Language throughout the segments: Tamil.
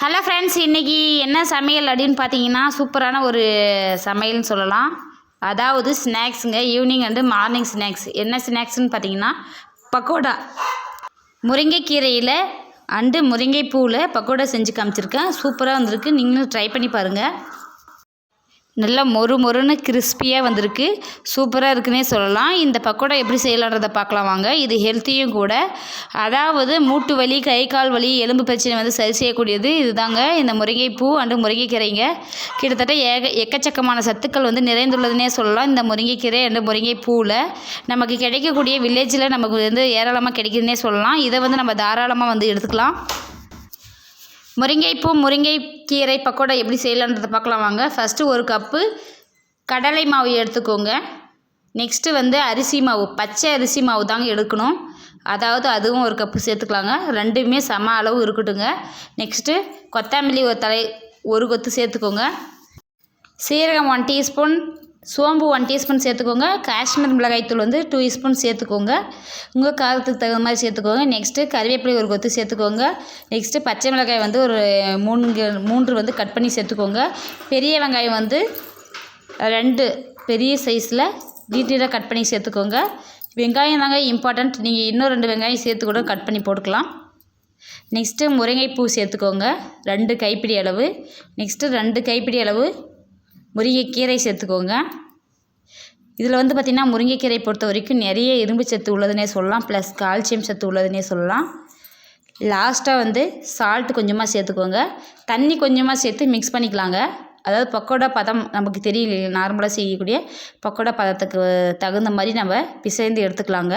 ஹலோ ஃப்ரெண்ட்ஸ் இன்றைக்கி என்ன சமையல் அப்படின்னு பார்த்தீங்கன்னா சூப்பரான ஒரு சமையல்னு சொல்லலாம். அதாவது ஸ்நாக்ஸுங்க ஈவினிங் அண்டு மார்னிங் ஸ்நாக்ஸ் என்ன ஸ்நாக்ஸ்னு பார்த்தீங்கன்னா பக்கோடா. முருங்கைக்கீரையில் அண்டு முருங்கைப்பூவில் பக்கோடா செஞ்சு காமிச்சிருக்கேன். சூப்பராக வந்திருக்கு. நீங்களும் ட்ரை பண்ணி பாருங்கள் நல்லா மொறு மொறுன்னு கிறிஸ்பியாக வந்திருக்கு. சூப்பராக இருக்குன்னே சொல்லலாம். இந்த பக்கோடா எப்படி செய்யலான்றதை பார்க்கலாம் வாங்க. இது ஹெல்த்தியும் கூட. அதாவது மூட்டு வலி கை கால் வலி எலும்பு பிரச்சனை வந்து சரி செய்யக்கூடியது. இதுதாங்க. இந்த முருங்கைப்பூ அண்டு முருங்கைக்கீரைங்க. கிட்டத்தட்ட ஏக எக்கச்சக்கமான சத்துக்கள் வந்து நிறைந்துள்ளதுன்னே சொல்லலாம். இந்த முருங்கைக்கீரை அண்டு முருங்கைப்பூவில் நமக்கு கிடைக்கக்கூடிய வில்லேஜில் நமக்கு வந்து ஏராளமாக கிடைக்குதுன்னே சொல்லலாம். இதை வந்து நம்ம தாராளமாக வந்து எடுத்துக்கலாம். முருங்கைப்பூ முருங்கை கீரை பக்கோடா எப்படி செய்யலான்றதை பார்க்கலாம் வாங்க. ஃபஸ்ட்டு ஒரு கப்பு கடலை மாவு எடுத்துக்கோங்க. நெக்ஸ்ட்டு வந்து அரிசி மாவு பச்சை அரிசி மாவு தாங்க எடுக்கணும். அதாவது அதுவும் ஒரு கப்பு சேர்த்துக்கலாங்க. ரெண்டுமே சம அளவு இருக்கட்டுங்க. நெக்ஸ்ட்டு கொத்தமல்லி ஒரு தலை ஒரு கொத்து சேர்த்துக்கோங்க. சீரகம் ஒன் டீஸ்பூன் சோம்பு ஒன் டீஸ்பூன் சேர்த்துக்கோங்க. காஷ்மீர் மிளகாய்த்தூள் வந்து டூ ஸ்பூன் சேர்த்துக்கோங்க. உங்கள் காரத்துக்கு தகுந்த மாதிரி சேர்த்துக்கோங்க. நெக்ஸ்ட்டு கருவேப்பிலை ஒரு கொத்து சேர்த்துக்கோங்க. நெக்ஸ்ட்டு பச்சை மிளகாய் வந்து ஒரு மூணு மூன்று வந்து கட் பண்ணி சேர்த்துக்கோங்க. பெரிய வெங்காயம் வந்து ரெண்டு பெரிய சைஸில் டீட்டெயிலாக கட் பண்ணி சேர்த்துக்கோங்க. வெங்காயம் தாங்க இம்பார்ட்டண்ட் நீங்கள் இன்னும் ரெண்டு வெங்காயம் சேர்த்து கூட கட் பண்ணி போட்டுக்கலாம். நெக்ஸ்ட்டு முருங்கைப்பூ சேர்த்துக்கோங்க. ரெண்டு கைப்பிடி அளவு. நெக்ஸ்ட்டு ரெண்டு கைப்பிடி அளவு முருங்கைக்கீரை சேர்த்துக்கோங்க. இதில் வந்து பார்த்திங்கன்னா முருங்கைக்கீரை பொறுத்த வரைக்கும் நிறைய இரும்பு சத்து உள்ளதுனே சொல்லலாம். ப்ளஸ் கால்சியம் சத்து உள்ளதுனே சொல்லலாம். லாஸ்ட்டாக வந்து சால்ட் கொஞ்சமாக சேர்த்துக்கோங்க. தண்ணி கொஞ்சமாக சேர்த்து மிக்ஸ் பண்ணிக்கலாங்க. அதாவது பக்கோடா பதம் நமக்கு தெரியல நார்மலாக செய்யக்கூடிய பக்கோடா பதத்துக்கு தகுந்த மாதிரி நம்ம பிசைந்து எடுத்துக்கலாங்க.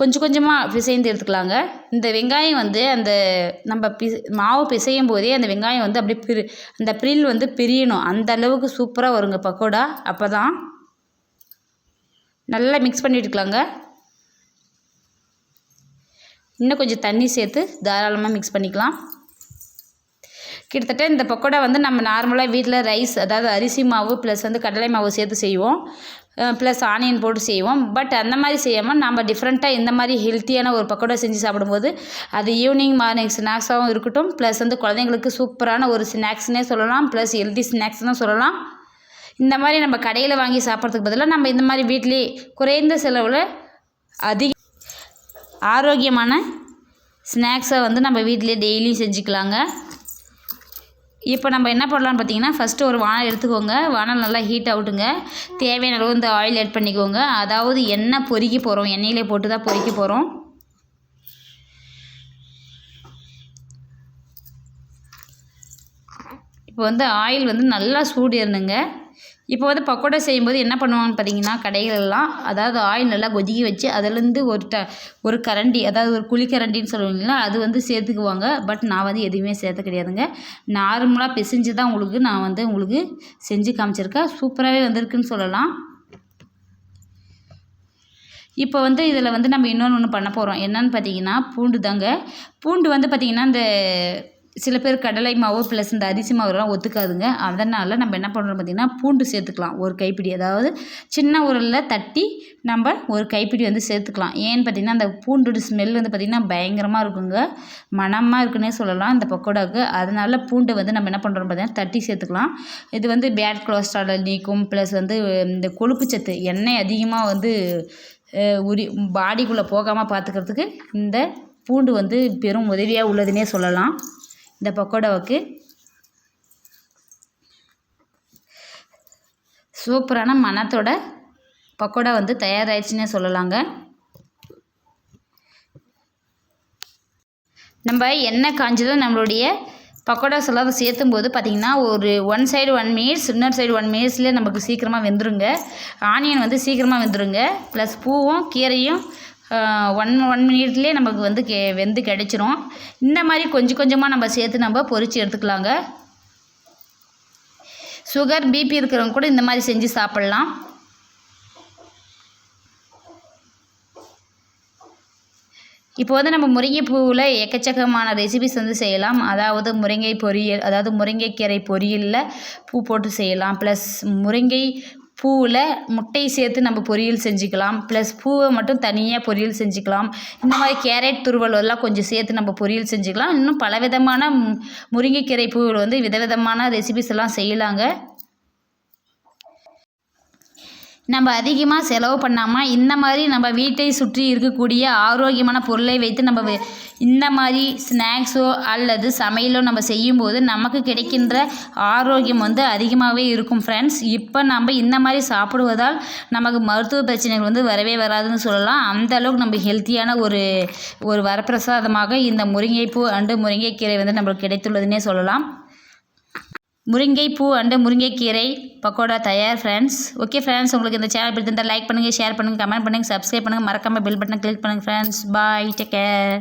கொஞ்சம் கொஞ்சமாக பிசைந்து எடுத்துக்கலாங்க. இந்த வெங்காயம் வந்து அந்த நம்ம பி மாவு பிசையும் போதே அந்த வெங்காயம் வந்து அப்படியே பிரி அந்த பிரில் வந்து பிரியணும். அந்த அளவுக்கு சூப்பராக வருங்க பக்கோடா. அப்போ தான் நல்லா மிக்ஸ் பண்ணிட்டுக்கலாங்க இன்னும் கொஞ்சம் தண்ணி சேர்த்து தாராளமாக மிக்ஸ் பண்ணிக்கலாம். கிட்டத்தட்ட இந்த பக்கோடா வந்து நம்ம நார்மலாக வீட்டில் ரைஸ் அதாவது அரிசி மாவு ப்ளஸ் வந்து கடலை மாவு சேர்த்து செய்வோம். ப்ளஸ் ஆனியன் போட்டு செய்வோம். பட் அந்த மாதிரி செய்யாமல் நம்ம டிஃப்ரெண்ட்டாக இந்த மாதிரி ஹெல்த்தியான ஒரு பக்கோடா செஞ்சு சாப்பிடும்போது அது ஈவினிங் மார்னிங் ஸ்நாக்ஸாகவும் இருக்கட்டும். ப்ளஸ் வந்து குழந்தைங்களுக்கு சூப்பரான ஒரு ஸ்நாக்ஸ்னே சொல்லலாம். ப்ளஸ் ஹெல்த்தி ஸ்நாக்ஸ்னு சொல்லலாம். இந்த மாதிரி நம்ம கடையில் வாங்கி சாப்பிட்றதுக்கு பதிலாக நம்ம இந்த மாதிரி வீட்லேயே குறைந்த செலவில் அதிக ஆரோக்கியமான ஸ்நாக்ஸை வந்து நம்ம வீட்டிலே டெய்லியும் செஞ்சுக்கலாங்க. இப்போ நம்ம என்ன பண்ணலாம்னு பார்த்தீங்கன்னா ஃபஸ்ட்டு ஒரு வானல் எடுத்துக்கோங்க. வானல் நல்லா ஹீட் ஆகட்டுங்க தேவையான அளவு இந்த ஆயில் ஆட் பண்ணிக்கோங்க. அதாவது எண்ணெய் பொறிக்க போகிறோம் எண்ணெயிலே போட்டு தான் பொறிக்க போகிறோம் இப்போ வந்து ஆயில் வந்து நல்லா சூடு ஏறணுங்க. இப்போ வந்து பக்கோடா செய்யும்போது என்ன பண்ணுவாங்கன்னு பார்த்தீங்கன்னா கடைகளெல்லாம் அதாவது ஆயில் நல்லா கொதிக்க வச்சு அதுலேருந்து ஒரு ட ஒரு கரண்டி அதாவது ஒரு குழிக்கரண்டின்னு சொல்லுவீங்களா அது வந்து சேர்த்துக்குவாங்க. பட் நான் வந்து எதுவுமே சேர்த்த கிடையாதுங்க. நார்மலாக பிசைஞ்சு தான் உங்களுக்கு நான் வந்து உங்களுக்கு செஞ்சு காமிச்சிருக்கேன். சூப்பராகவே வந்திருக்குன்னு சொல்லலாம். இப்போ வந்து இதில் வந்து நம்ம இன்னொன்று ஒன்று பண்ண போகிறோம். என்னன்னு பார்த்தீங்கன்னா பூண்டு தாங்க. பூண்டு வந்து பார்த்திங்கன்னா இந்த சில பேர் கடலை மாவு ப்ளஸ் இந்த அரிசி மாவுலாம் ஒத்துக்காதுங்க. அதனால் நம்ம என்ன பண்ணுறோம் பார்த்திங்கன்னா பூண்டு சேர்த்துக்கலாம். ஒரு கைப்பிடி. அதாவது சின்ன உரலில் தட்டி நம்ம ஒரு கைப்பிடி வந்து சேர்த்துக்கலாம். ஏன்னு பார்த்திங்கன்னா அந்த பூண்டோட ஸ்மெல் வந்து பார்த்திங்கன்னா பயங்கரமாக இருக்குங்க. மணமாக இருக்குன்னே சொல்லலாம் இந்த பக்கோடாவுக்கு. அதனால் பூண்டை வந்து நம்ம என்ன பண்ணுறோம் பார்த்திங்கன்னா தட்டி சேர்த்துக்கலாம். இது வந்து பேட் கொலஸ்ட்ராலை நீக்கும். ப்ளஸ் வந்து இந்த கொழுப்பு சத்து எண்ணெய் அதிகமாக வந்து உரி பாடிக்குள்ளே போகாமல் பார்த்துக்கிறதுக்கு இந்த பூண்டு வந்து பெரும் உதவியாக உள்ளதுன்னே சொல்லலாம். இந்த பக்கோடாவுக்கு. சூப்பரான மணத்தோட பக்கோடா வந்து தயாராகிடுச்சுன்னே சொல்லலாங்க. நம்ம எண்ணெய் காஞ்சதும் நம்மளுடைய பக்கோடாஸ் சொல்லாத சேர்த்தும் போது பார்த்திங்கன்னா ஒரு ஒன் சைடு ஒன் மினிட்ஸ் இன்னொரு சைடு ஒன் மினிட்ஸ்லேயே நமக்கு சீக்கிரமாக வெந்துருங்க. ஆனியன் வந்து சீக்கிரமாக வெந்துருங்க. ப்ளஸ் பூவும் கீரையும் ஒன் ஒன் மினிட்லேயே நமக்கு வந்து கே வெந்து கிடச்சிரும். இந்த மாதிரி கொஞ்சம் கொஞ்சமாக நம்ம சேர்த்து நம்ம பொரித்து எடுத்துக்கலாங்க. சுகர் பிபி இருக்கிறவங்க கூட இந்த மாதிரி செஞ்சு சாப்பிட்லாம். இப்போ வந்து நம்ம முருங்கைப்பூவில் எக்கச்சக்கமான ரெசிபிஸ் வந்து செய்யலாம். அதாவது முருங்கை பொரியல் அதாவது முருங்கைக்கீரை பொரியலில் பூ போட்டு செய்யலாம். ப்ளஸ் முருங்கை பூவில் முட்டை சேர்த்து நம்ம பொரியல் செஞ்சுக்கலாம். ப்ளஸ் பூவை மட்டும் தனியாக பொரியல் செஞ்சுக்கலாம். இந்த மாதிரி கேரட் துருவல் எல்லாம் கொஞ்சம் சேர்த்து நம்ம பொரியல் செஞ்சுக்கலாம். இன்னும் பலவிதமான மு- முருங்கைக்கீரை பூவில் வந்து விதவிதமான ரெசிபிஸ் எல்லாம் செய்யலாங்க. நம்ம அதிகமாக செலவு பண்ணாமல் இந்த மாதிரி நம்ம வீட்டை சுற்றி இருக்கக்கூடிய ஆரோக்கியமான பொருளை வைத்து நம்ம இந்த மாதிரி ஸ்நாக்ஸோ அல்லது சமையலோ நம்ம செய்யும்போது நமக்கு கிடைக்கின்ற ஆரோக்கியம் வந்து அதிகமாகவே இருக்கும் ஃப்ரெண்ட்ஸ் இப்போ நம்ம இந்த மாதிரி சாப்பிடுவதால் நமக்கு மருத்துவ பிரச்சனைகள் வந்து வரவே வராதுன்னு சொல்லலாம். அந்த அளவுக்கு நம்ம ஹெல்த்தியான ஒரு ஒரு வரப்பிரசாதமாக இந்த முருங்கைப்பூ அண்டு முருங்கைக்கீரை வந்து நம்மளுக்கு கிடைத்துள்ளதுன்னே சொல்லலாம். முருங்கைப்பூ அண்டு முருங்கைக்கீரை பக்கோடா தயார் ஃப்ரெண்ட்ஸ் ஓகே ஃப்ரெண்ட்ஸ் உங்களுக்கு இந்த சேனல் பிடித்திருந்தால் லைக் பண்ணுங்கள் ஷேர் பண்ணுங்கள் கமெண்ட் பண்ணுங்கள் சப்ஸ்கிரைப் பண்ணுங்கள் மறக்காமல் பெல் பட்டனை கிளிக் பண்ணுங்கள் ஃப்ரெண்ட்ஸ் பாய் டேக் கேர்